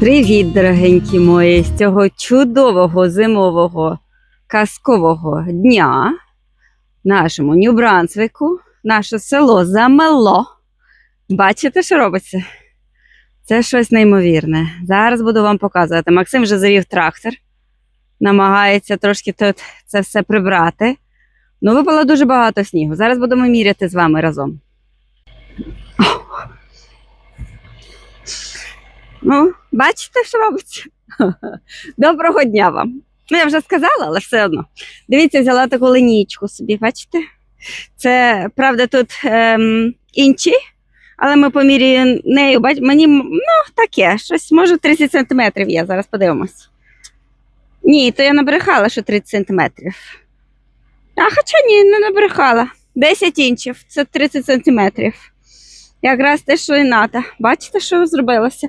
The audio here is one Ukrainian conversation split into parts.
Привіт, дорогенькі мої, з цього чудового зимового казкового дня нашому Нью-Брансвіку наше село замело. Бачите, що робиться? Це щось неймовірне. Зараз буду вам показувати. Максим вже завів трактор, намагається трошки тут це все прибрати. Ну, випало дуже багато снігу. Зараз будемо міряти з вами разом. Ну, бачите, що робиться? Доброго дня вам. Ну, я вже сказала, але все одно. Дивіться, взяла таку линійку собі, бачите? Це, правда, тут ем, інчі, але ми поміряємо нею, бач, мені ну, таке, щось, може, 30 сантиметрів є, зараз подивимось. Ні, то я набрехала, що 30 сантиметрів. А хоча ні, не набрехала. 10 інчів, це 30 сантиметрів. Якраз те, що і надо. Бачите, що зробилося?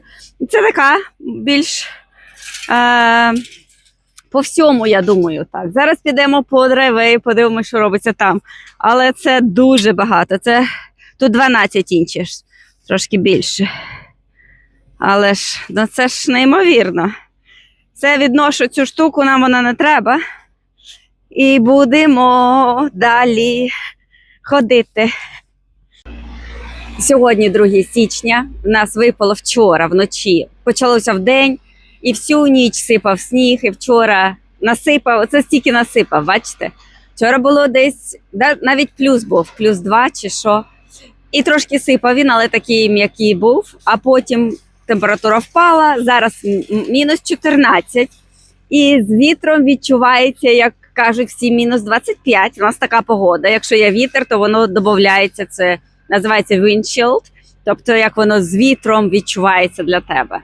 Це така більш е, по всьому, я думаю, так. Зараз підемо по драйвей, подивимося, що робиться там. Але це дуже багато. Це тут 12 інчів, трошки більше. Але ж ну це ж неймовірно. Це відношу цю штуку, нам вона не треба. І будемо далі ходити. Сьогодні 2 січня. В нас випало вчора вночі. Почалося в день, і всю ніч сипав сніг, і вчора насипав. Оце стільки насипав, бачите? Вчора було десь навіть плюс був, плюс 2 чи що. І трошки сипав він, але такий м'який був. А потім температура впала. Зараз мінус 14. І з вітром відчувається, як кажуть всі, мінус 25. У нас така погода. Якщо є вітер, то воно додається. Це називається windshield, тобто як воно з вітром відчувається для тебе.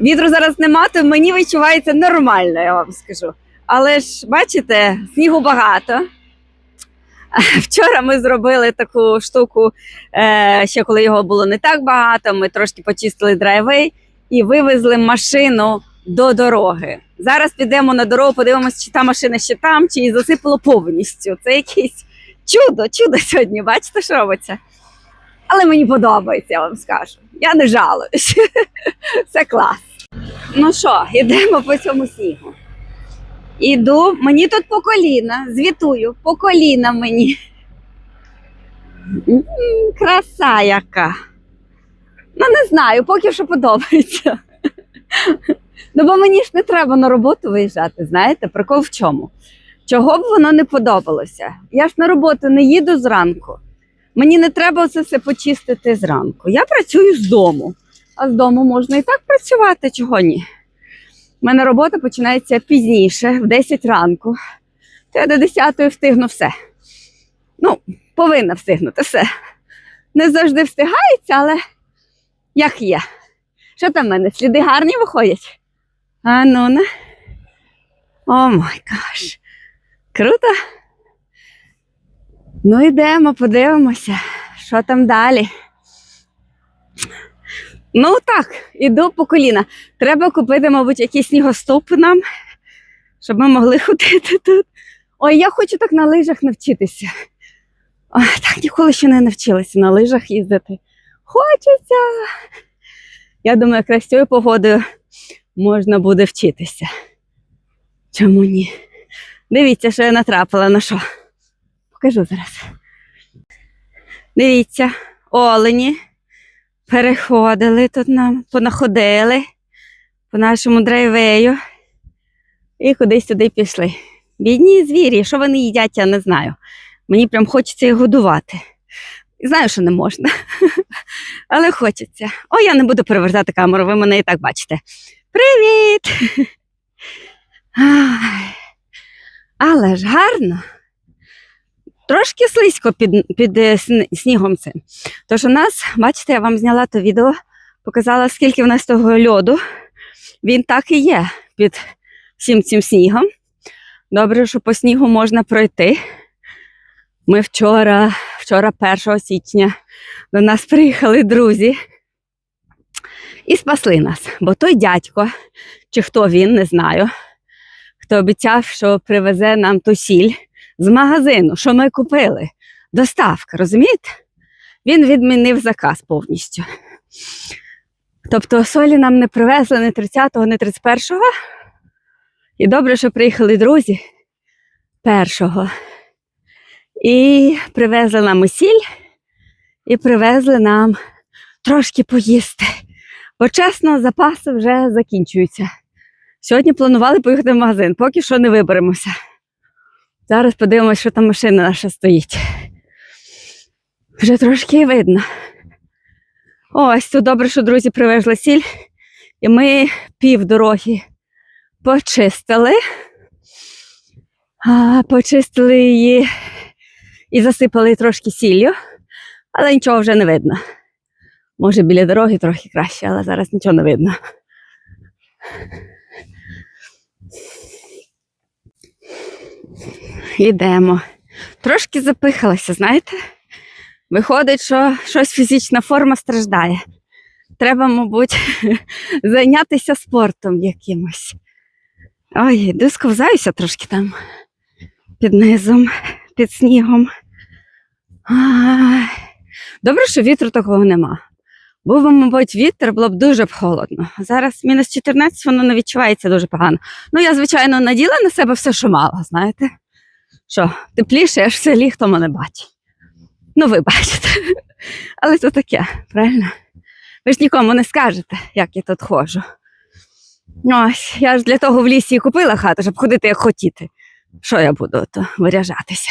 Вітру зараз нема, то мені відчувається нормально, я вам скажу. Але ж бачите, снігу багато. Вчора ми зробили таку штуку, е, ще коли його було не так багато. Ми трошки почистили драйвей і вивезли машину до дороги. Зараз підемо на дорогу, подивимося, чи та машина ще там, чи її засипало повністю. Це якесь чудо, чудо сьогодні. Бачите, що робиться? Але мені подобається, я вам скажу. Я не жалуюсь. Це клас. Ну що, йдемо по цьому снігу. Іду, мені тут по коліна, звітую, по коліна мені. Краса яка. Ну, не знаю, поки що подобається. Ну, бо мені ж не треба на роботу виїжджати, знаєте, прикол в чому? Чого б воно не подобалося? Я ж на роботу не їду зранку. Мені не треба це все почистити зранку. Я працюю з дому, а з дому можна і так працювати, чого ні. У мене робота починається пізніше, в 10 ранку. То я до 10 встигну все. Ну, повинна встигнути все. Не завжди встигається, але як є. Що там в мене? Сліди гарні виходять? А ну на. О май гаш. Круто. Ну, йдемо, подивимося, що там далі. Ну так, іду по коліна. Треба купити, мабуть, якісь снігоступи нам, щоб ми могли ходити тут. Ой, я хочу так на лижах навчитися. Ой, так ніколи ще не навчилася на лижах їздити. Хочеться. Я думаю, якраз цією погодою можна буде вчитися. Чому ні? Дивіться, що я натрапила на що. Покажу зараз. Дивіться, олені переходили тут нам, понаходили по нашому драйвею і кудись туди пішли. Бідні звірі, що вони їдять, я не знаю. Мені прям хочеться їх годувати. Знаю, що не можна, але хочеться. О, я не буду перевертати камеру, ви мене і так бачите. Привіт! Але ж гарно. Трошки слизько під, під е, снігом цим. Тож у нас, бачите, я вам зняла то відео, показала, скільки в нас того льоду. Він так і є під всім цим снігом. Добре, що по снігу можна пройти. Ми вчора, вчора, 1 січня, до нас приїхали друзі і спасли нас. Бо той дядько, чи хто він, не знаю, хто обіцяв, що привезе нам ту сіль з магазину, що ми купили. Доставка, розумієте? Він відмінив заказ повністю. Тобто солі нам не привезли не 30-го, не 31-го. І добре, що приїхали друзі першого. І привезли нам усіль, і привезли нам трошки поїсти. Бо чесно, запаси вже закінчуються. Сьогодні планували поїхати в магазин, поки що не виберемося. Зараз подивимося, що там машина наша стоїть. Вже трошки видно. Ось тут добре, що друзі привезли сіль, і ми пів дороги почистили. А, почистили її і засипали трошки сіллю, але нічого вже не видно. Може, біля дороги трохи краще, але зараз нічого не видно. Йдемо. Трошки запихалася, знаєте? Виходить, що щось фізична форма страждає. Треба, мабуть, зайнятися спортом якимось. Ой, йду сковзаюся трошки там під низом, під снігом. Добре, що вітру такого нема. Був би, мабуть, вітер, було б дуже б холодно. Зараз мінус 14, воно не відчувається дуже погано. Ну, я, звичайно, наділа на себе все, що мала, знаєте. Що, тепліше, аж все ліхто мене бачить. Ну, ви бачите. Але це таке, правильно? Ви ж нікому не скажете, як я тут ходжу. Ось, я ж для того в лісі і купила хату, щоб ходити як хотіти. Що я буду то виряжатися?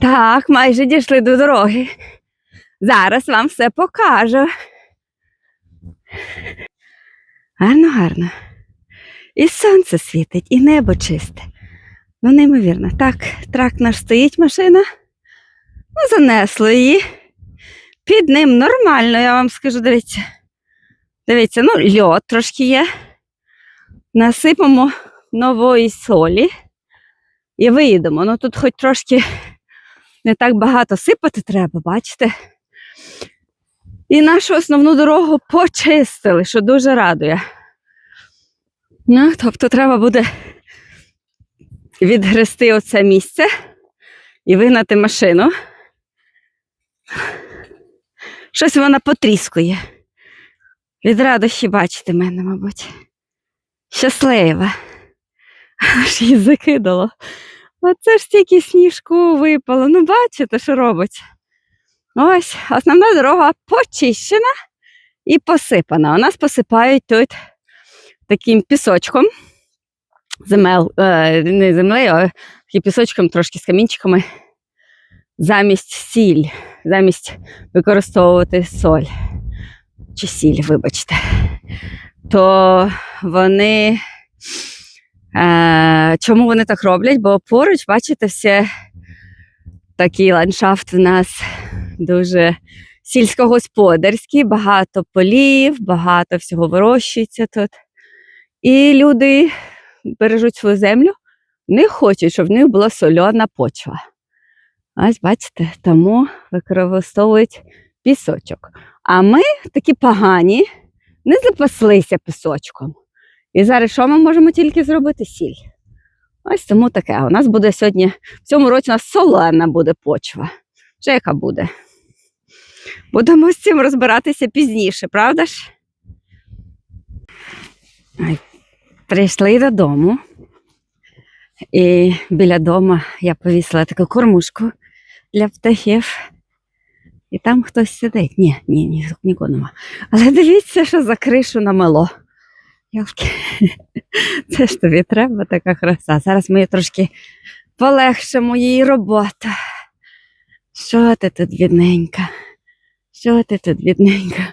Так, майже дійшли до дороги. Зараз вам все покажу. Гарно, гарно. І сонце світить, і небо чисте. Ну, неймовірно. Так, трак наш стоїть машина. Ну, занесло її. Під ним нормально, я вам скажу, дивіться. Дивіться, ну, льод трошки є. Насипемо нової солі і виїдемо. Ну тут хоч трошки не так багато сипати треба, бачите? І нашу основну дорогу почистили, що дуже радує. Ну, тобто треба буде відгрести оце місце і вигнати машину. Щось вона потріскує. Від радощі бачите мене, мабуть. Щаслива. Аж її закидало. Оце ж стільки сніжку випало. Ну, бачите, що робить. Ось основна дорога почищена і посипана. У нас посипають тут таким пісочком. Земел, е, не землею, а пісочком, трошки з камінчиками. Замість сіль, замість використовувати соль чи сіль, вибачте, то вони. Е, чому вони так роблять? Бо поруч, бачите, все такий ландшафт у нас дуже сільськогосподарський, багато полів, багато всього вирощується тут. І люди бережуть свою землю, не хочуть, щоб в них була сольона почва. Ось бачите, тому використовують пісочок. А ми такі погані, не запаслися пісочком. І зараз що ми можемо тільки зробити? Сіль. Ось тому таке. У нас буде сьогодні, в цьому році у нас солена буде почва. Вже яка буде. Будемо з цим розбиратися пізніше, правда ж? Прийшли додому. І біля дому я повісила таку кормушку для птахів. І там хтось сидить. Ні, ні, ні, нікого нема. Але дивіться, що за кришу намело. Ялки. Це ж тобі треба така краса. Зараз ми трошки полегшимо її роботу. Що ти тут, бідненька? Що ти тут, бідненька?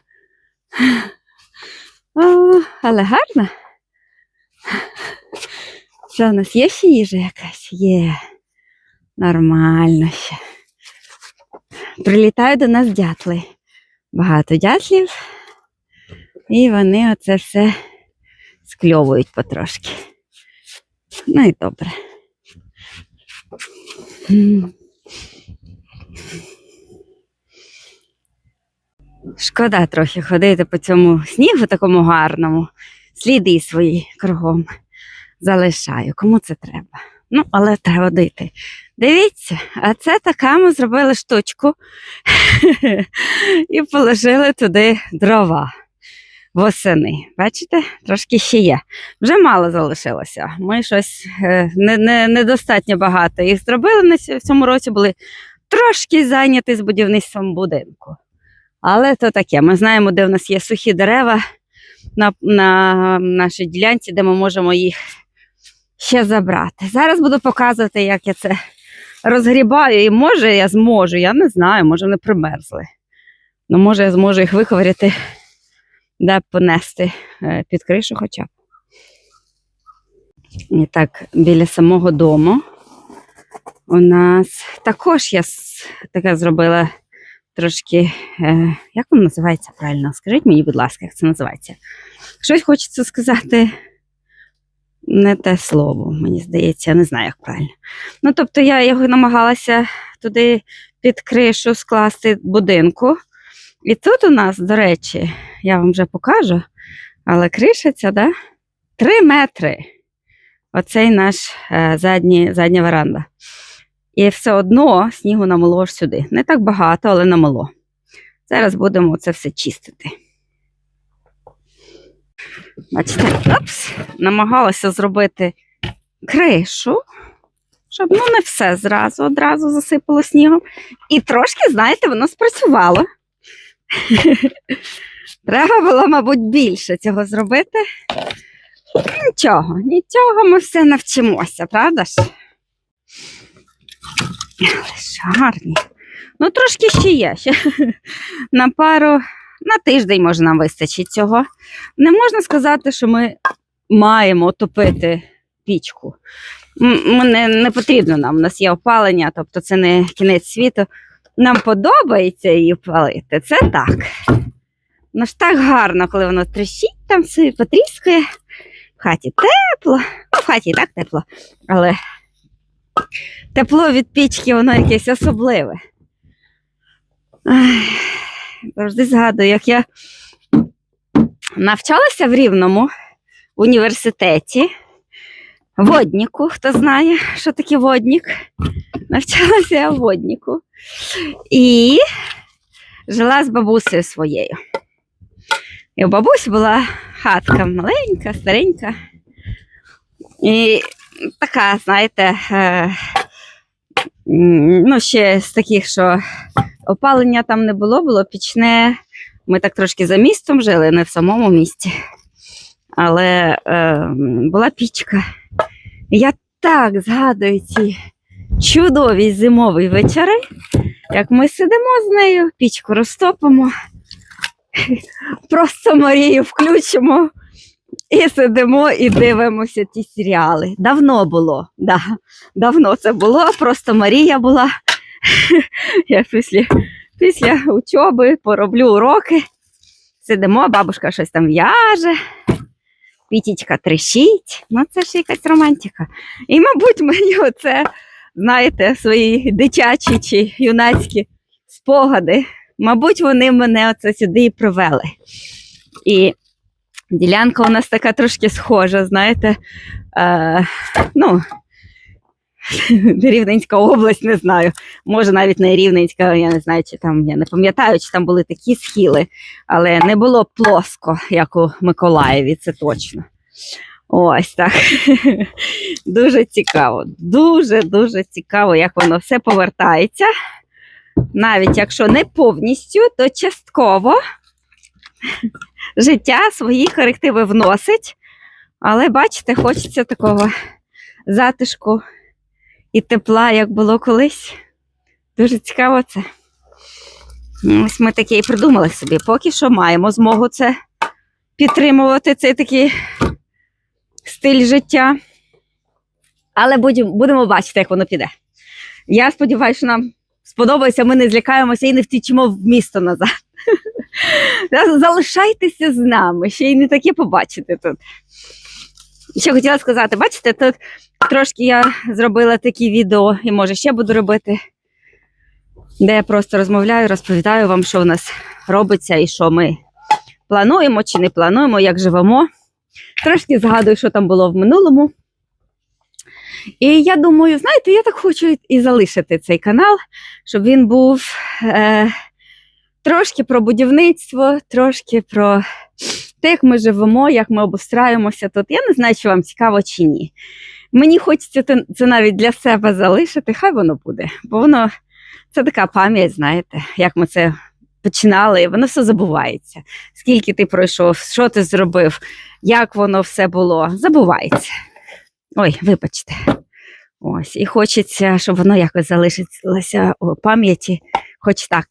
О, але гарно. Що у нас є ще їжа якась? Є. Нормально ще. Прилітають до нас дятли. Багато дятлів. І вони оце все скльовують потрошки. Ну і добре. Шкода трохи ходити по цьому снігу такому гарному. Сліди свої кругом залишаю. Кому це треба? Ну, але треба дойти. Дивіться, а це така ми зробили штучку і положили туди дрова. Восени. Бачите, трошки ще є. Вже мало залишилося. Ми щось е, не, не, недостатньо багато їх зробили на в цьому році, були трошки зайняті з будівництвом будинку. Але то таке. Ми знаємо, де в нас є сухі дерева на, на нашій ділянці, де ми можемо їх ще забрати. Зараз буду показувати, як я це розгрібаю. І може я зможу, я не знаю, може вони примерзли. Ну, може, я зможу їх виковиряти, да, понести е, під кришу хоча б. І так, біля самого дому у нас також я таке зробила трошки. Е, як воно називається правильно? Скажіть мені, будь ласка, як це називається? Щось хочеться сказати. Не те слово, мені здається, я не знаю, як правильно. Ну, тобто, я його намагалася туди під кришу скласти будинку. І тут у нас, до речі, я вам вже покажу, але криша ця, да? 3 метри. Оцей наш е, задні, задня веранда. І все одно снігу намело аж сюди. Не так багато, але намело. Зараз будемо це все чистити. Бачите, опс, намагалася зробити кришу, щоб ну не все зразу одразу засипало снігом. І трошки, знаєте, воно спрацювало. Треба було, мабуть, більше цього зробити. Нічого, нічого, ми все навчимося, правда ж? Але ж гарні. Ну, трошки ще є. Ще на пару, на тиждень може нам вистачить цього. Не можна сказати, що ми маємо топити пічку. Не, не потрібно нам. У нас є опалення, тобто це не кінець світу. Нам подобається її палити. Це так. Ну ж так гарно, коли воно тріщить, там все потріскає. В хаті тепло. Ну, в хаті і так тепло. Але тепло від пічки, воно якесь особливе. Завжди згадую, як я навчалася в Рівному університеті. Водніку, хто знає, що таке воднік. Навчалася я в водніку. І жила з бабусею своєю. І у бабусі була хатка маленька, старенька. І така, знаєте, е, ну, ще з таких, що опалення там не було, було пічне. Ми так трошки за містом жили, не в самому місті. Але е, була пічка. Я так згадую ці чудові зимові вечори, як ми сидимо з нею, пічку розтопимо, просто Марію включимо і сидимо і дивимося ті серіали. Давно було, да, давно це було, просто Марія була. Я після, після учоби пороблю уроки. Сидимо, бабушка щось там в'яже, пітічка трещить. Ну, це ж якась романтика. І, мабуть, мені оце, знаєте, свої дитячі чи юнацькі спогади. Мабуть, вони мене оце сюди і привели. І ділянка у нас така трошки схожа, знаєте. Е, ну, Рівненська область, не знаю. Може, навіть не Рівненська, я не знаю, чи там, я не пам'ятаю, чи там були такі схили, але не було плоско, як у Миколаєві, це точно. Ось так. Дуже цікаво. Дуже-дуже цікаво, як воно все повертається. Навіть якщо не повністю, то частково життя свої корективи вносить. Але бачите, хочеться такого затишку і тепла, як було колись. Дуже цікаво це. Ось ми таке і придумали собі. Поки що маємо змогу це підтримувати, цей такий стиль життя. Але будемо, бачити, як воно піде. Я сподіваюся, що нам сподобається, ми не злякаємося і не втічемо в місто назад. Залишайтеся з нами, ще й не таке побачите тут. Ще хотіла сказати, бачите, тут трошки я зробила такі відео, і може ще буду робити, де я просто розмовляю, розповідаю вам, що в нас робиться і що ми плануємо чи не плануємо, як живемо. Трошки згадую, що там було в минулому. І я думаю, знаєте, я так хочу і залишити цей канал, щоб він був е, трошки про будівництво, трошки про те, як ми живемо, як ми обустраюємося тут. Я не знаю, чи вам цікаво чи ні. Мені хочеться це навіть для себе залишити, хай воно буде. Бо воно це така пам'ять, знаєте, як ми це починали, воно все забувається. Скільки ти пройшов, що ти зробив, як воно все було, забувається. Ой, вибачте. Ось, і хочеться, щоб воно якось залишилося у пам'яті, хоч так.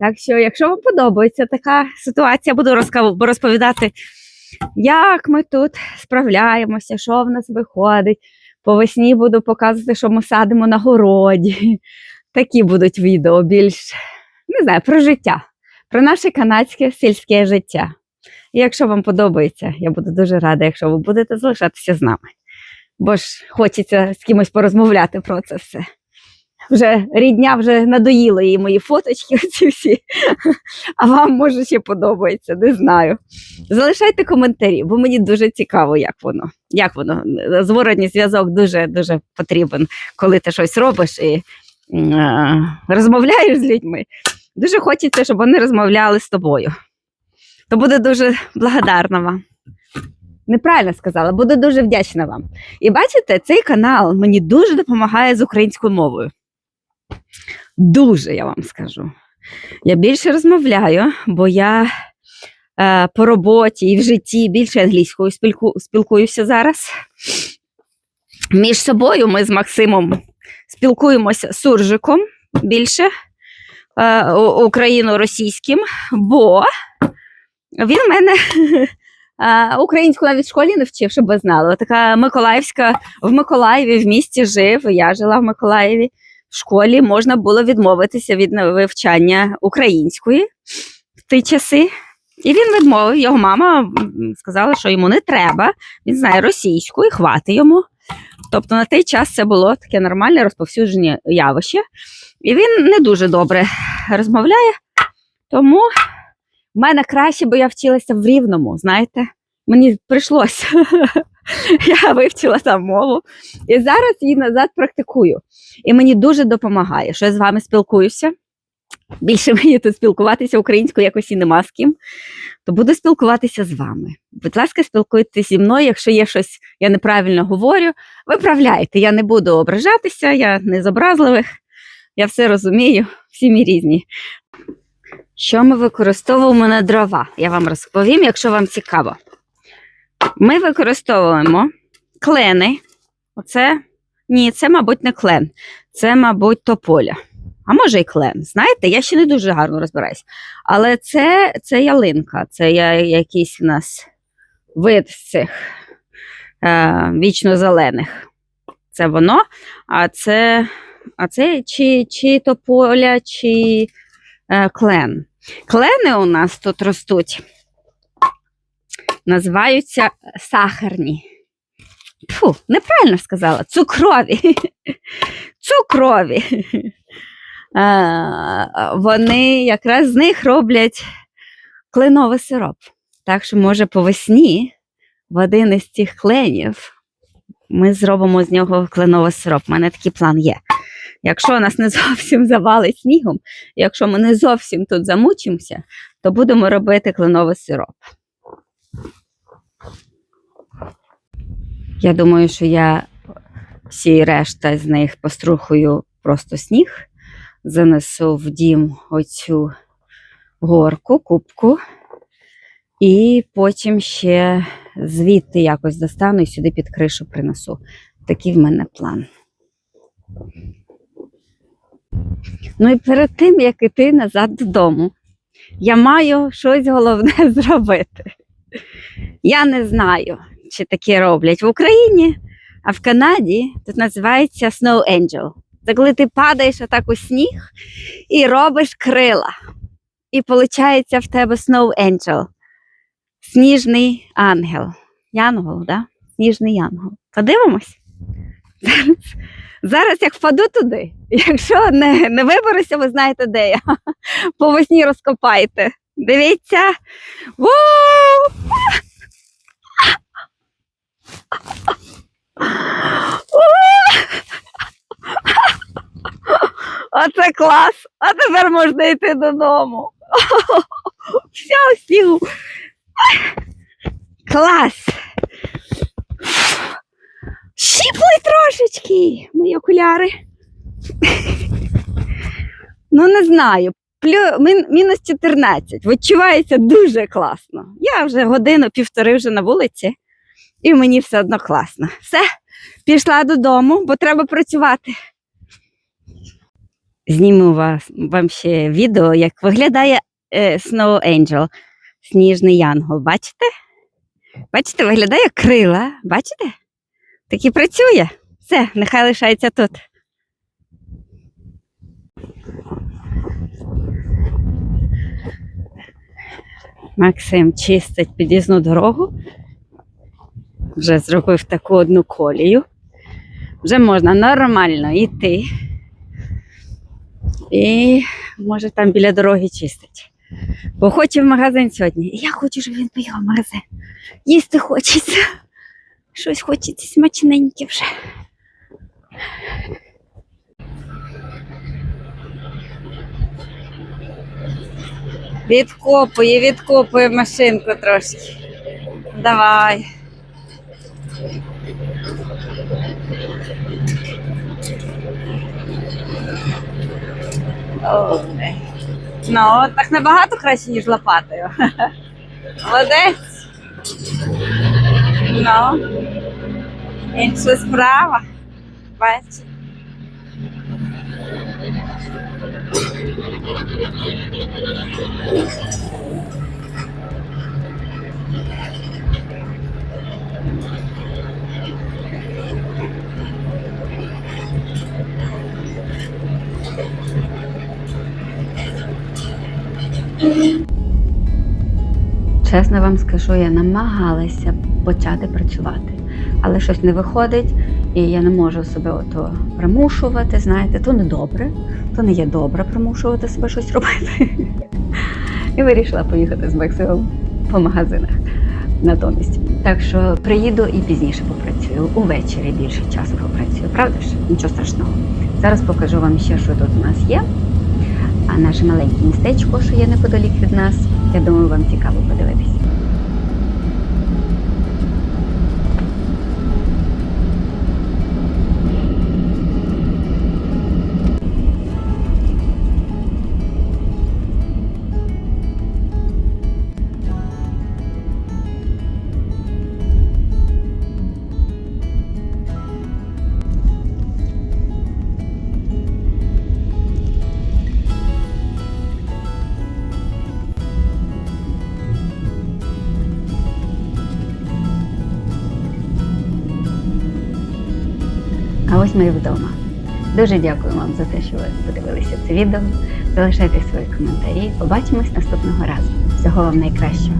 Так що, якщо вам подобається така ситуація, буду розповідати, як ми тут справляємося, що в нас виходить. По весні буду показувати, що ми садимо на городі. Такі будуть відео більш не знаю, про життя, про наше канадське сільське життя. І якщо вам подобається, я буду дуже рада, якщо ви будете залишатися з нами. Бо ж хочеться з кимось порозмовляти про це все. Вже рідня вже надоїла їй мої фоточки, оці всі. А вам може ще подобається, не знаю. Залишайте коментарі, бо мені дуже цікаво, як воно. Як воно. Зворотній зв'язок дуже дуже потрібен, коли ти щось робиш і е, розмовляєш з людьми. Дуже хочеться, щоб вони розмовляли з тобою. То буду дуже благодарна вам. Неправильно сказала, буду дуже вдячна вам. І бачите, цей канал мені дуже допомагає з українською мовою. Дуже, я вам скажу. Я більше розмовляю, бо я е, по роботі і в житті більше англійською спілку, спілкуюся зараз. Між собою ми з Максимом спілкуємося суржиком більше е, україно-російським, бо він в мене українську навіть в школі не вчив, щоб ви знали. Така Миколаївська в Миколаєві в місті жив. Я жила в Миколаєві. В школі можна було відмовитися від вивчання української в ті часи. І він відмовив. Його мама сказала, що йому не треба. Він знає російську і хвати йому. Тобто на той час це було таке нормальне розповсюдження явище. І він не дуже добре розмовляє. Тому в мене краще, бо я вчилася в рівному, знаєте. Мені прийшлося. Я вивчила там мову і зараз її назад практикую. І мені дуже допомагає, що я з вами спілкуюся. Більше мені тут спілкуватися українською якось і нема з ким, то буду спілкуватися з вами. Будь ласка, спілкуйтесь зі мною, якщо є щось, я неправильно говорю, виправляйте. Я не буду ображатися, я не з образливих, я все розумію, всі ми різні. Що ми використовуємо на дрова? Я вам розповім, якщо вам цікаво. Ми використовуємо клени. Оце ні, це, мабуть, не клен, це, мабуть, тополя. А може і клен. Знаєте, я ще не дуже гарно розбираюсь. Але це, це ялинка, це я, якийсь у нас вид з цих е, вічно-зелених. Це воно. А це, а це чи, чи тополя, чи клен. Клени у нас тут ростуть. Називаються сахарні. Фу, неправильно сказала. Цукрові. Цукрові. Е, Вони якраз з них роблять кленовий сироп. Так що, може, по весні в один із цих кленів ми зробимо з нього кленовий сироп. У мене такий план є. Якщо нас не зовсім завалить снігом, якщо ми не зовсім тут замучимося, то будемо робити кленовий сироп. Я думаю, що я всі решта з них пострухую просто сніг, занесу в дім оцю горку, кубку, і потім ще звідти якось достану і сюди під кришу принесу. Такий в мене план. Ну і перед тим, як іти назад додому, я маю щось головне зробити. Я не знаю, чи таке роблять в Україні, а в Канаді тут називається Snow Angel. Це коли ти падаєш отак у сніг і робиш крила. І виходить в тебе Snow Angel. Сніжний ангел. Янгол, да? Сніжний янгол. Подивимось. Зараз, зараз як впаду туди. Якщо не, не виберуся, ви знаєте, де я. По весні розкопайте. Дивіться. Вау! Оце клас! А тепер можна йти додому. Вся снігу. Клас! Щіпли трошечки мої окуляри. Ну, не знаю. Плю, мін, мінус 14. Відчувається дуже класно. Я вже годину, півтори вже на вулиці, і мені все одно класно. Все, пішла додому, бо треба працювати. Зніму вас, вам ще відео, як виглядає е, Snow Angel, сніжний янгол. Бачите? Бачите, виглядає крила. Бачите? Так і працює. Все, нехай лишається тут. Максим чистить під'їзну дорогу. Вже зробив таку одну колію. Вже можна нормально йти. І може там біля дороги чистить. Бо хоче в магазин сьогодні. І я хочу, щоб він поїхав в магазин. Їсти хочеться. Щось хочеться смачненьке вже. Відкопує, відкопує машинку трошки. Давай. Добре. Ну, так набагато краще, ніж лопатою. Молодець. Ну, інша справа. Бачиш. Чесно вам скажу, я намагалася почати працювати, але щось не виходить, і я не можу себе ото примушувати. Знаєте, то не добре, то не є добре примушувати себе щось робити. І вирішила поїхати з Максимом по магазинах натомість. Так що приїду і пізніше попрацюю. Увечері більше часу попрацюю. Правда ж? Нічого страшного. Зараз покажу вам ще, що тут у нас є. А наше маленьке містечко, що є неподалік від нас, я думаю, вам цікаво подивитися. Ми вдома. Дуже дякую вам за те, що ви подивилися це відео. Залишайте свої коментарі. Побачимось наступного разу. Всього вам найкращого.